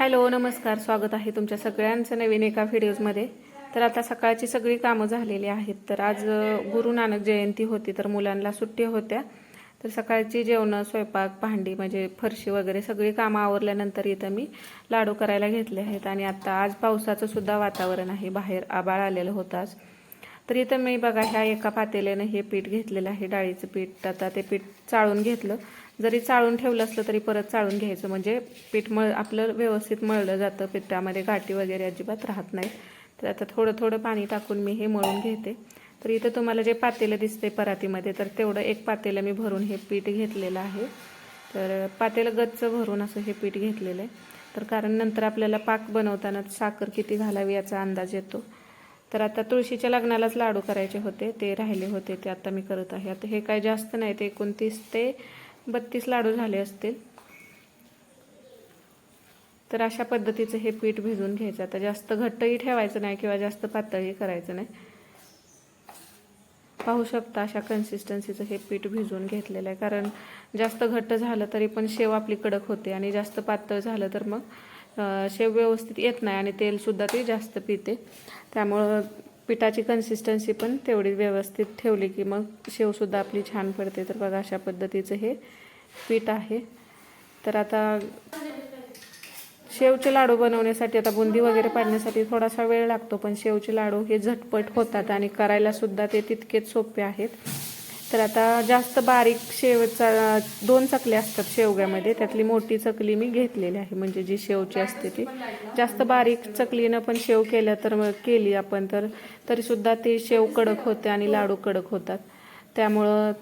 Hello नमस्कार. स्वागत आहे तुमच्या सगळ्यांचं नवीन एका व्हिडिओजमध्ये. तर आता सकाळची सगळी कामं झालेली आहेत. तर आज गुरु नानक जयंती होती तर मुलांना सुट्टी होत्या. तर सकाळची जेवणं स्वयंपाक भांडी म्हणजे फरशी वगैरे सगळी कामं आवरल्यानंतर इथं मी लाडू करायला घेतले आहेत. आणि आता आज पावसाचं सुद्धा वातावरण आहे. बाहेर आबाळ आलेलं होतं आज. तर इथं मी बघा ह्या एका पातेल्यानं हे पीठ घेतलेलं आहे डाळीचं पीठ. आता ते पीठ चाळून घेतलं. जरी चाळून ठेवलं असलं तरी परत चाळून घ्यायचं. म्हणजे पीठ मळ आपलं व्यवस्थित मळलं जातं. पिठामध्ये गाठी वगैरे अजिबात राहत नाही. तर आता थोडं थोडं पाणी टाकून मी हे मळून घेते. तर इथं तुम्हाला जे पातेलं दिसते परातीमध्ये तर तेवढं एक पातेलं मी भरून हे पीठ घेतलेलं आहे. तर पातेलं गच्च भरून असं हे पीठ घेतलेलं आहे. तर कारण नंतर आपल्याला पाक बनवताना साखर किती घालावी याचा अंदाज येतो. तर आता तुळशीच्या लग्नालाच लाडू करायचे होते. ते राहिले होते ते आता मी करत आहे. आता हे काय जास्त नाही ते एकोणतीस ते बत्तीस लाडू झाले असतील. तर अशा पद्धतीचं हे पीठ भिजवून घ्यायचं. आता जास्त घट्टही ठेवायचं नाही किंवा जास्त पातळही करायचं नाही. पाहू शकता अशा कन्सिस्टन्सीचं हे पीठ भिजवून घेतलेलं आहे. कारण जास्त घट्ट झालं तरी पण शेव आपली कडक होते आणि जास्त पातळ झालं तर मग शेव व्यवस्थित येत नाही आणि तेलसुद्धा ते जास्त पिते. त्यामुळं पिठाची कन्सिस्टन्सी पण तेवढी व्यवस्थित ठेवली की मग शेवसुद्धा आपली छान पडते. तर बघा अशा पद्धतीचं हे पीठ आहे. तर आता शेवचे लाडू बनवण्यासाठी आता बुंदी वगैरे पाडण्यासाठी थोडासा वेळ लागतो पण शेवचे लाडू हे झटपट होतात आणि करायला सुद्धा ते तितकेच सोपे आहेत. तर आता जास्त बारीक शेवचा दोन चकल्या असतात शेवग्यामध्ये. त्यातली मोठी चकली मी घेतलेली आहे. म्हणजे जी शेवची असते ती. जास्त बारीक चकलीनं पण शेव केल्या तर मग केली आपण तर. तरीसुद्धा ती शेव कडक होते आणि लाडू कडक होतात. त्यामुळं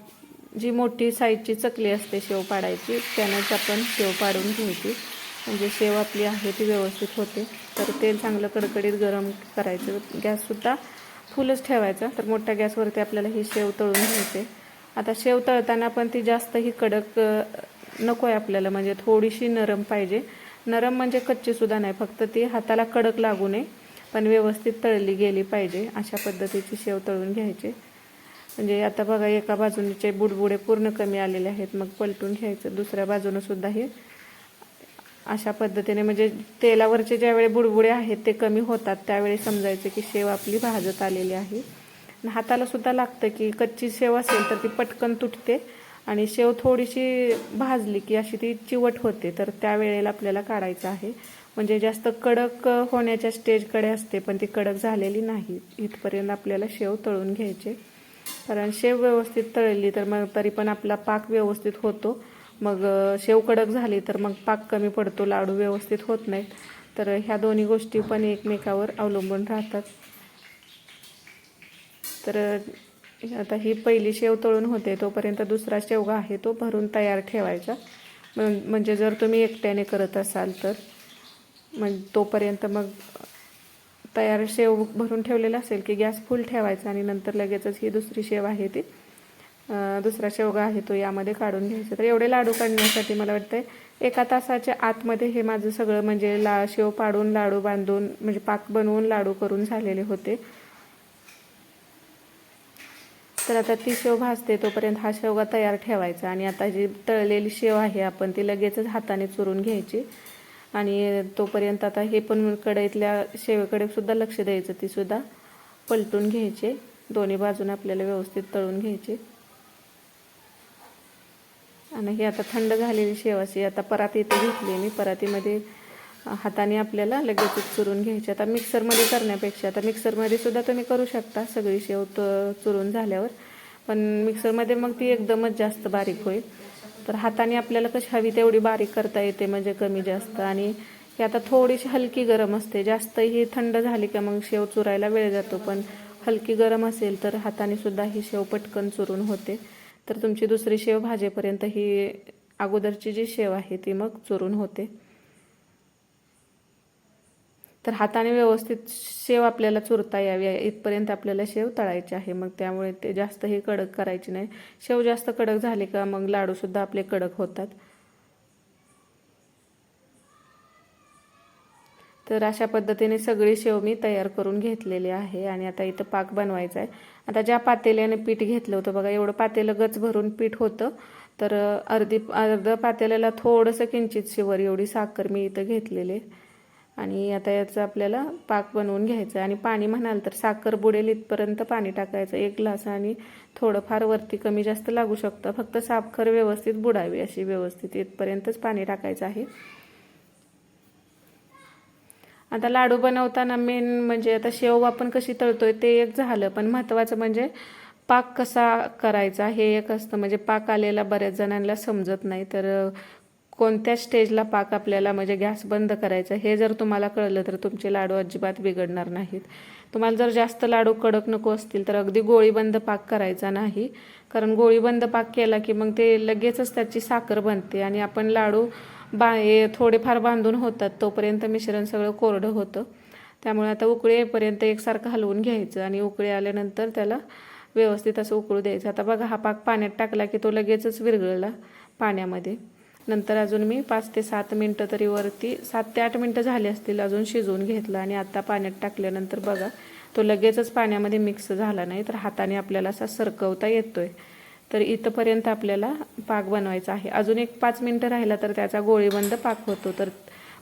जी मोठी साईजची चकली असते शेव पाडायची त्यानंच आपण शेव पाडून घ्यायची. म्हणजे शेव आपली आहे ती व्यवस्थित होते. तर तेल चांगलं कडकडीत गरम करायचं. गॅससुद्धा फुलच ठेवायचा. तर मोठ्या गॅसवरती आपल्याला ही शेव तळून घ्यायचे. आता शेव तळताना पण ती जास्तही कडक नको आहे आपल्याला. म्हणजे थोडीशी नरम पाहिजे. नरम म्हणजे कच्चीसुद्धा नाही. फक्त ती हाताला कडक लागू नये पण व्यवस्थित तळली गेली पाहिजे. अशा पद्धतीची शेव तळून घ्यायचे. म्हणजे आता बघा एका बाजूचे बुडबुडे पूर्ण कमी आलेले आहेत. मग पलटून घ्यायचं. दुसऱ्या बाजूनं सुद्धा हे अशा पद्धतीने. म्हणजे तेलावरचे ज्यावेळी बुडबुडे आहेत ते कमी होतात. त्यावेळी समजायचं की शेव आपली भाजत आलेली आहे. आणि हाताला सुद्धा लागतं की कच्ची शेव असेल तर ती पटकन तुटते आणि शेव थोडीशी भाजली की अशी ती चिवट होते. तर त्यावेळेला आपल्याला काढायचं आहे. म्हणजे जास्त कडक होण्याच्या स्टेजकडे असते पण ती कडक झालेली नाही. इथपर्यंत आपल्याला शेव तळून घ्यायचे. कारण शेव व्यवस्थित तळली तर मग तरी पण आपला पाक व्यवस्थित होतो. मग शेव कडक झाली तर मग पाक कमी पडतो लाडू व्यवस्थित होत नाहीत. तर ह्या दोन्ही गोष्टी पण एकमेकावर अवलंबून राहतात. तर आता ही पहिली शेव तळून होते तोपर्यंत दुसरा शेवगा आहे तो भरून तयार ठेवायचा. म्हणजे जर तुम्ही एकट्याने करत असाल तर मग तोपर्यंत मग तयार शेव भरून ठेवलेला असेल की गॅस फुल ठेवायचा आणि नंतर लगेचच ही दुसरी शेव आहे ती दुसरा शेवगा आहे तो यामध्ये काढून घ्यायचा. तर एवढे लाडू काढण्यासाठी मला वाटतंय एका तासाच्या आतमध्ये हे माझं सगळं म्हणजे ला शेव पाडून लाडू बांधून म्हणजे पाक बनवून लाडू करून झालेले होते. तर आता ती शेव भाजते तोपर्यंत हा शेवगा तयार ठेवायचा. आणि आता जी तळलेली शेव आहे आपण ती लगेचच हाताने चुरून घ्यायची. आणि तोपर्यंत आता हे पण कढईतल्या शेवेकडे सुद्धा लक्ष द्यायचं ती सुद्धा पलटून घ्यायचे. दोन्ही बाजूने आपल्याला व्यवस्थित तळून घ्यायचे. आणि ही आता थंड झालेली शेव अशी आता पराती इथे घेतली मी. परातीमध्ये हाताने आपल्याला लगेचच चुरून घ्यायची. आता मिक्सरमध्ये करण्यापेक्षा आता मिक्सरमध्ये सुद्धा तुम्ही करू शकता. सगळी शेव चुरून झाल्यावर. पण मिक्सरमध्ये मग ती एकदमच जास्त बारीक होईल. तर हाताने आपल्याला कशी हवी तेवढी बारीक करता येते म्हणजे कमी जास्त. आणि ही आता थोडीशी हलकी गरम असते. जास्त ही थंड झाली का मग शेव चुरायला वेळ जातो. पण हलकी गरम असेल तर हाताने सुद्धा ही शेव पटकन चुरून होते. तर तुमची दुसरी शेव भाजेपर्यंत ही अगोदरची जी शेव आहे ती मग चुरून होते. तर हाताने व्यवस्थित शेव आपल्याला चुरता यावी. इथपर्यंत आपल्याला शेव तळायचे आहे. मग त्यामुळे ते जास्त हे कडक करायची नाही. शेव जास्त कडक झाली का मग लाडूसुद्धा आपले कडक होतात. तर अशा पद्धतीने सगळी शेव मी तयार करून घेतलेली आहे आणि आता इथं पाक बनवायचा आहे आता ज्या पातेल्याने पीठ घेतलं होतं बघा एवढं पातेलं गच भरून पीठ होतं. तर अर्धी अर्ध पातेल्याला थोडंसं किंचित शिवर एवढी साखर मी इथं घेतलेली आहे. आणि आता याचं आपल्याला पाक बनवून घ्यायचं आणि पाणी म्हणाल तर साखर बुडेल इथपर्यंत पाणी टाकायचं. एक ग्लास आणि थोडंफार वरती कमी जास्त लागू शकतं. फक्त साखर व्यवस्थित बुडावी अशी व्यवस्थित इथपर्यंतच पाणी टाकायचं आहे. आता लाडू बनवताना मेन म्हणजे आता शेव आपण कशी तळतोय ते एक झालं. पण महत्त्वाचं म्हणजे पाक कसा करायचा हे एक असतं. म्हणजे पाक आलेला बऱ्याच जणांना समजत नाही. तर कोणत्या स्टेजला पाक आपल्याला म्हणजे गॅस बंद करायचा हे जर तुम्हाला कळलं तर तुमचे लाडू अजिबात बिघडणार नाहीत. तुम्हाला जर जास्त लाडू कडक नको असतील तर अगदी गोळीबंद पाक करायचा नाही. कारण गोळीबंद पाक केला की मग ते लगेचच त्याची साखर बनते आणि आपण लाडू बा थोडेफार बांधून होतात तोपर्यंत मिश्रण सगळं कोरडं होतं. त्यामुळे आता उकळी येईपर्यंत एकसारखं हलवून घ्यायचं आणि उकळी आल्यानंतर त्याला व्यवस्थित असं उकळू द्यायचं. आता बघा हा पाक पाण्यात टाकला की तो लगेचच विरघळला पाण्यामध्ये. नंतर अजून मी पाच ते सात मिनटं तरी वरती सात ते आठ मिनटं झाली असतील अजून शिजवून घेतलं आणि आता पाण्यात टाकल्यानंतर बघा तो लगेचच पाण्यामध्ये मिक्स झाला नाही तर हाताने आपल्याला असा सरकवता येतोय. तर इथंपर्यंत आपल्याला पाक बनवायचा आहे. अजून एक पाच मिनटं राहिला तर त्याचा गोळीबंद पाक होतो. तर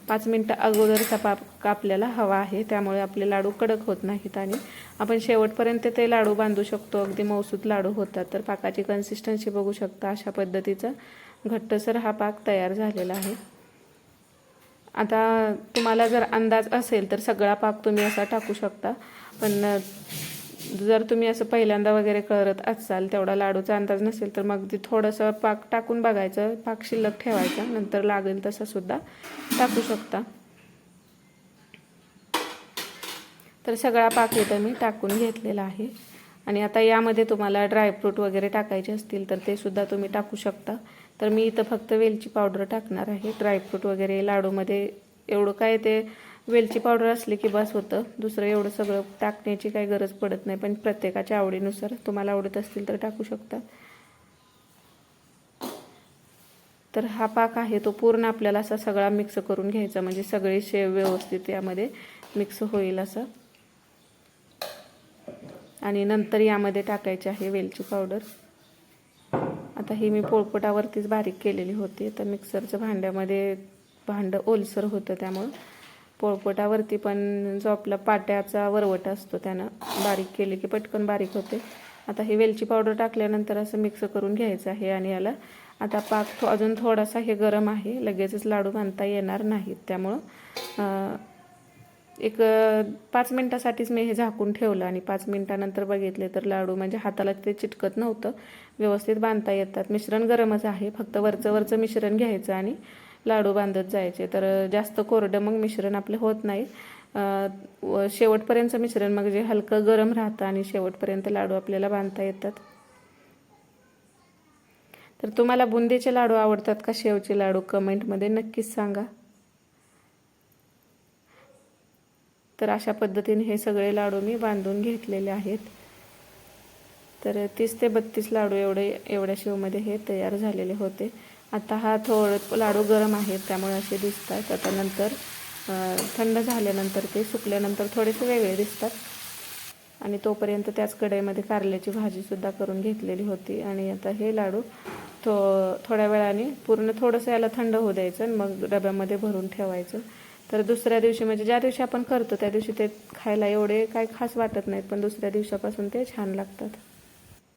पाच मिनटं अगोदरचा पाक आपल्याला हवा आहे त्यामुळे आपले लाडू कडक होत नाहीत आणि आपण शेवटपर्यंत ते लाडू बांधू शकतो. अगदी मौसूद लाडू होतात. तर पाकाची कन्सिस्टन्सी बघू शकता. अशा पद्धतीचा घट्टसर हा पाक तयार झालेला आहे. आता तुम्हाला जर अंदाज असेल तर सगळा पाक तुम्ही असा टाकू शकता. पण जर तुम्ही असं पहिल्यांदा वगैरे करत असाल तेवढा लाडूचा अंदाज नसेल तर मग ते थोडंसं पाक टाकून बघायचं पाक शिल्लक ठेवायचा नंतर लागेल तसं सुद्धा टाकू शकता. तर सगळा पाक इथं मी टाकून घेतलेला आहे. आणि आता यामध्ये तुम्हाला ड्रायफ्रूट वगैरे टाकायचे असतील तर ते सुद्धा तुम्ही टाकू शकता. तर मी इथं फक्त वेलची पावडर टाकणार आहे. ड्रायफ्रूट वगैरे लाडूमध्ये एवढं काय ते वेलची पावडर असली की बस होतं. दुसरं एवढं सगळं टाकण्याची काही गरज पडत नाही पण प्रत्येकाच्या आवडीनुसार तुम्हाला आवडत असतील तर टाकू शकता. तर हा पाक आहे तो पूर्ण आपल्याला असा सगळा मिक्स करून घ्यायचा म्हणजे सगळे शेव व्यवस्थित यामध्ये मिक्स होईल असं. आणि नंतर यामध्ये टाकायची आहे वेलची पावडर. आता ही मी पोळपटावरतीच बारीक केलेली होती. तर मिक्सरचं भांड्यामध्ये भांडं ओलसर होतं त्यामुळं. पोळपटावरती पण जो आपला पाट्याचा वरवट असतो त्यानं बारीक केले की पटकन बारीक होते. आता हे वेलची पावडर टाकल्यानंतर असं मिक्स करून घ्यायचं आहे आणि याला आता पाक थो अजून थोडासा हे गरम आहे. लगेचच लाडू बांधता येणार नाहीत. त्यामुळं एक पाच मिनटासाठीच मी हे झाकून ठेवलं आणि पाच मिनटानंतर बघितले तर लाडू म्हणजे हाताला ते चिटकत नव्हतं. व्यवस्थित बांधता येतात. मिश्रण गरमच आहे. फक्त वरचं वरचं मिश्रण घ्यायचं आणि लाडू बांधत जायचे. तर जास्त कोरडं मग मिश्रण आपले होत नाही. शेवटपर्यंतचं मिश्रण मग जे हलकं गरम राहतं आणि शेवटपर्यंत लाडू आपल्याला बांधता येतात. तर तुम्हाला बुंदीचे लाडू आवडतात का? शेवचे लाडू कमेंटमध्ये नक्कीच सांगा. तर अशा पद्धतीने हे सगळे लाडू मी बांधून घेतलेले आहेत. तर तीस ते बत्तीस लाडू एवढे एवढ्या शेवमध्ये हे तयार झालेले होते. आता हा थोडं लाडू गरम आहेत त्यामुळे असे दिसतात. आता नंतर थंड झाल्यानंतर ते सुकल्यानंतर थोडेसे वेगळे दिसतात. आणि तोपर्यंत त्याच कढईमध्ये कारल्याची भाजीसुद्धा करून घेतलेली होती. आणि आता हे लाडू थो थोड्या वेळाने पूर्ण थोडंसं याला थंड होऊ द्यायचं आणि मग डब्यामध्ये भरून ठेवायचं. तर दुसऱ्या दिवशी म्हणजे ज्या दिवशी आपण करतो त्या दिवशी ते खायला एवढे काय खास वाटत नाहीत पण दुसऱ्या दिवसापासून ते छान लागतात.